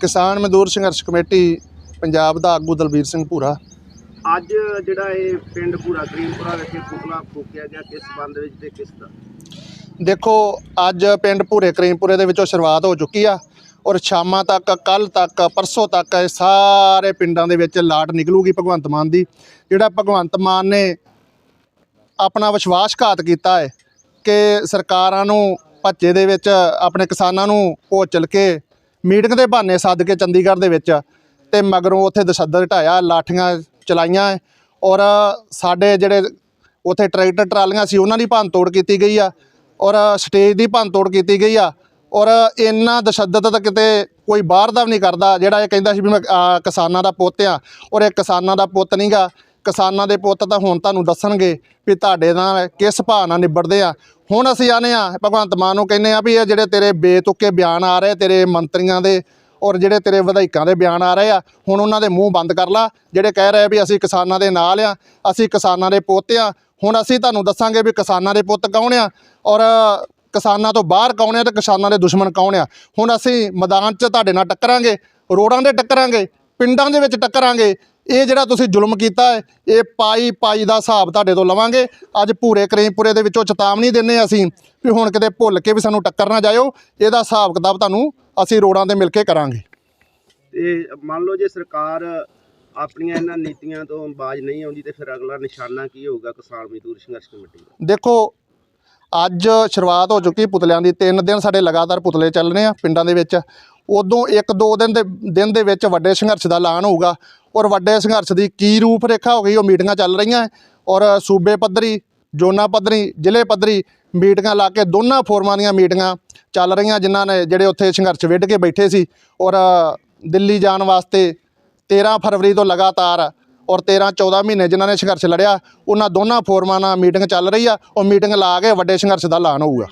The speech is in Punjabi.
ਕਿਸਾਨ ਮਜ਼ਦੂਰ ਸੰਘਰਸ਼ ਕਮੇਟੀ ਪੰਜਾਬ ਦਾ ਆਗੂ ਦਲਬੀਰ ਸਿੰਘ ਭੂਰਾ। ਅੱਜ ਜਿਹੜਾ ਇਹ ਪਿੰਡ ਪੂਰਾ ਕਰੀਮਪੁਰਾ ਵਿਖੇ ਪੁਤਲਾ ਫੂਕਿਆ ਗਿਆ ਕਿਸ ਸੰਬੰਧ ਵਿੱਚ ਤੇ ਕਿਸ ਦਾ ਦੇਖੋ ਅੱਜ ਪਿੰਡ ਭੂਰੇ ਕਰੀਮਪੁਰੇ ਦੇ ਵਿੱਚੋਂ ਸ਼ੁਰੂਆਤ ਹੋ ਚੁੱਕੀ ਆ ਔਰ ਸ਼ਾਮਾਂ ਤੱਕ ਕੱਲ ਤੱਕ ਪਰਸੋਂ ਤੱਕ ਇਹ ਸਾਰੇ ਪਿੰਡਾਂ ਦੇ ਵਿੱਚ ਲਾਟ ਨਿਕਲੂਗੀ ਭਗਵੰਤ ਮਾਨ ਦੀ। ਜਿਹੜਾ ਭਗਵੰਤ ਮਾਨ ਨੇ ਆਪਣਾ ਵਿਸ਼ਵਾਸਘਾਤ ਕੀਤਾ ਹੈ ਕਿ ਸਰਕਾਰਾਂ ਨੂੰ ਭੱਜੇ ਦੇ ਵਿੱਚ ਆਪਣੇ ਕਿਸਾਨਾਂ ਨੂੰ ਭੋਚਲ ਕੇ ਮੀਟਿੰਗ ਦੇ ਬਹਾਨੇ ਸੱਦ ਕੇ ਚੰਡੀਗੜ੍ਹ ਦੇ ਵਿੱਚ ਤੇ ਮਗਰੋਂ ਉੱਥੇ ਦਸ਼ੱਦਦ ਢਾਇਆ ਲਾਠੀਆਂ ਚਲਾਈਆਂ ਔਰ ਸਾਡੇ ਜਿਹੜੇ ਉੱਥੇ ਟਰੈਕਟਰ ਟਰਾਲੀਆਂ ਸੀ, ਉਹਨਾਂ ਦੀ ਭੰਨ ਤੋੜ ਕੀਤੀ ਗਈ ਆ ਔਰ ਸਟੇਜ ਦੀ ਭੰਨ ਤੋੜ ਕੀਤੀ ਗਈ ਆ ਔਰ ਇੰਨਾ ਦਸ਼ੱਦਦ ਤਾਂ ਕਿਤੇ ਕੋਈ ਬਾਹਰ ਦਾ ਵੀ ਨਹੀਂ ਕਰਦਾ, ਜਿਹੜਾ ਇਹ ਕਹਿੰਦਾ ਸੀ ਵੀ ਮੈਂ ਕਿਸਾਨਾਂ ਦਾ ਪੁੱਤ ਆ ਔਰ ਇਹ ਕਿਸਾਨਾਂ ਦਾ ਪੁੱਤ ਨਹੀਂਗਾ ਕਿਸਾਨਾਂ ਦੇ ਪੁੱਤ ਤਾਂ ਹੁਣ ਤੁਹਾਨੂੰ ਦੱਸਣਗੇ ਵੀ ਤੁਹਾਡੇ ਨਾਲ ਕਿਸ ਭਾਅ ਨਾਲ ਨਿਬੜਦੇ ਆ। ਹੁਣ ਅਸੀਂ ਆਨੇ ਆ, ਭਗਵੰਤ ਮਾਨ ਨੂੰ ਕਹਿੰਦੇ ਆ ਵੀ ਇਹ ਜਿਹੜੇ ਤੇਰੇ ਬੇਤੁਕੇ ਬਿਆਨ ਆ ਰਹੇ, ਤੇਰੇ ਮੰਤਰੀਆਂ ਦੇ ਔਰ ਜਿਹੜੇ ਤੇਰੇ ਵਿਧਾਇਕਾਂ ਦੇ ਬਿਆਨ ਆ ਰਹੇ ਆ, ਹੁਣ ਉਹਨਾਂ ਦੇ ਮੂੰਹ ਬੰਦ ਕਰ ਲਾ, ਜਿਹੜੇ ਕਹਿ ਰਹੇ ਵੀ ਅਸੀਂ ਕਿਸਾਨਾਂ ਦੇ ਨਾਲ ਆ, ਅਸੀਂ ਕਿਸਾਨਾਂ ਦੇ ਪੁੱਤ ਆ। ਹੁਣ ਅਸੀਂ ਤੁਹਾਨੂੰ ਦੱਸਾਂਗੇ ਵੀ ਕਿਸਾਨਾਂ ਦੇ ਪੁੱਤ ਕੌਣ ਆ ਔਰ ਕਿਸਾਨਾਂ ਤੋਂ ਬਾਹਰ ਕੌਣ ਆ ਤੇ ਕਿਸਾਨਾਂ ਦੇ ਦੁਸ਼ਮਣ ਕੌਣ ਆ। ਹੁਣ ਅਸੀਂ ਮੈਦਾਨ 'ਚ ਤੁਹਾਡੇ ਨਾਲ ਟੱਕਰਾਂਗੇ, ਰੋਡਾਂ 'ਤੇ ਟੱਕਰਾਂਗੇ, ਪਿੰਡਾਂ ਦੇ ਵਿੱਚ ਟੱਕਰਾਂਗੇ ਇਹ ਜਿਹੜਾ ਤੁਸੀਂ ਜ਼ੁਲਮ ਕੀਤਾ ਹੈ ਇਹ ਪਾਈ ਪਾਈ ਦਾ ਹਿਸਾਬ ਤੁਹਾਡੇ ਤੋਂ ਲਵਾਂਗੇ। ਅੱਜ ਪੂਰੇ ਕਰੀਮਪੁਰੇ ਦੇ ਵਿੱਚੋਂ ਚੇਤਾਵਨੀ ਦਿੰਨੇ ਅਸੀਂ ਵੀ ਹੁਣ ਕਿਤੇ ਭੁੱਲ ਕੇ ਵੀ ਸਾਨੂੰ ਟੱਕਰ ਨਾ ਜਾਇਓ। ਇਹਦਾ ਹਿਸਾਬ ਕਿਤਾਬ ਤੁਹਾਨੂੰ ਅਸੀਂ ਰੋਡਾਂ ਤੇ ਮਿਲ ਕੇ ਕਰਾਂਗੇ। ਤੇ ਮੰਨ ਲਓ ਜੇ ਸਰਕਾਰ ਆਪਣੀਆਂ ਇਹਨਾਂ ਨੀਤੀਆਂ ਤੋਂ ਬਾਜ ਨਹੀਂ ਆਉਂਦੀ ਤੇ ਫਿਰ ਅਗਲਾ ਨਿਸ਼ਾਨਾ ਕੀ ਹੋਊਗਾ ਕਿਸਾਨ ਮਜ਼ਦੂਰ ਸੰਘਰਸ਼ ਕਮੇਟੀ ਦਾ? ਦੇਖੋ ਅੱਜ ਸ਼ੁਰੂਆਤ ਹੋ ਚੁੱਕੀ ਪੁਤਲਿਆਂ ਦੀ। ਤਿੰਨ ਦਿਨ ਸਾਡੇ ਲਗਾਤਾਰ ਪੁਤਲੇ ਚੱਲਣੇ ਆ ਪਿੰਡਾਂ ਦੇ ਵਿੱਚ। ਉਦੋਂ ਇੱਕ ਦੋ ਦਿਨ ਦੇ ਦਿਨ ਦੇ ਵਿੱਚ ਵੱਡੇ ਸੰਘਰਸ਼ ਦਾ ਐਲਾਨ ਹੋਊਗਾ। ਔਰ ਵੱਡੇ ਸੰਘਰਸ਼ ਦੀ ਕੀ ਰੂਪ ਰੇਖਾ ਹੋ ਗਈ, ਉਹ ਮੀਟਿੰਗਾਂ ਚੱਲ ਰਹੀਆਂ ਔਰ ਸੂਬੇ ਪੱਧਰੀ, ਜ਼ੋਨਾਂ ਪੱਧਰੀ, ਜ਼ਿਲ੍ਹੇ ਪੱਧਰੀ ਮੀਟਿੰਗਾਂ ਲਾ ਕੇ ਦੋਨਾਂ ਫੋਰਮਾਂ ਦੀਆਂ ਮੀਟਿੰਗਾਂ ਚੱਲ ਰਹੀਆਂ, ਜਿਨ੍ਹਾਂ ਨੇ ਜਿਹੜੇ ਉੱਥੇ ਸੰਘਰਸ਼ ਵਿੱਢ ਕੇ ਬੈਠੇ ਸੀ। ਔਰ ਦਿੱਲੀ ਜਾਣ ਵਾਸਤੇ 13 ਫਰਵਰੀ ਤੋਂ ਲਗਾਤਾਰ ਔਰ 13 14 ਮਹੀਨੇ ਜਿਨ੍ਹਾਂ ਨੇ ਸੰਘਰਸ਼ ਲੜਿਆ, ਉਹਨਾਂ ਦੋਨਾਂ ਫੋਰਮਾਂ ਨਾਲ ਮੀਟਿੰਗ ਚੱਲ ਰਹੀ ਆ। ਉਹ ਮੀਟਿੰਗ ਲਾ ਕੇ ਵੱਡੇ ਸੰਘਰਸ਼ ਦਾ ਐਲਾਨ ਹੋਊਗਾ।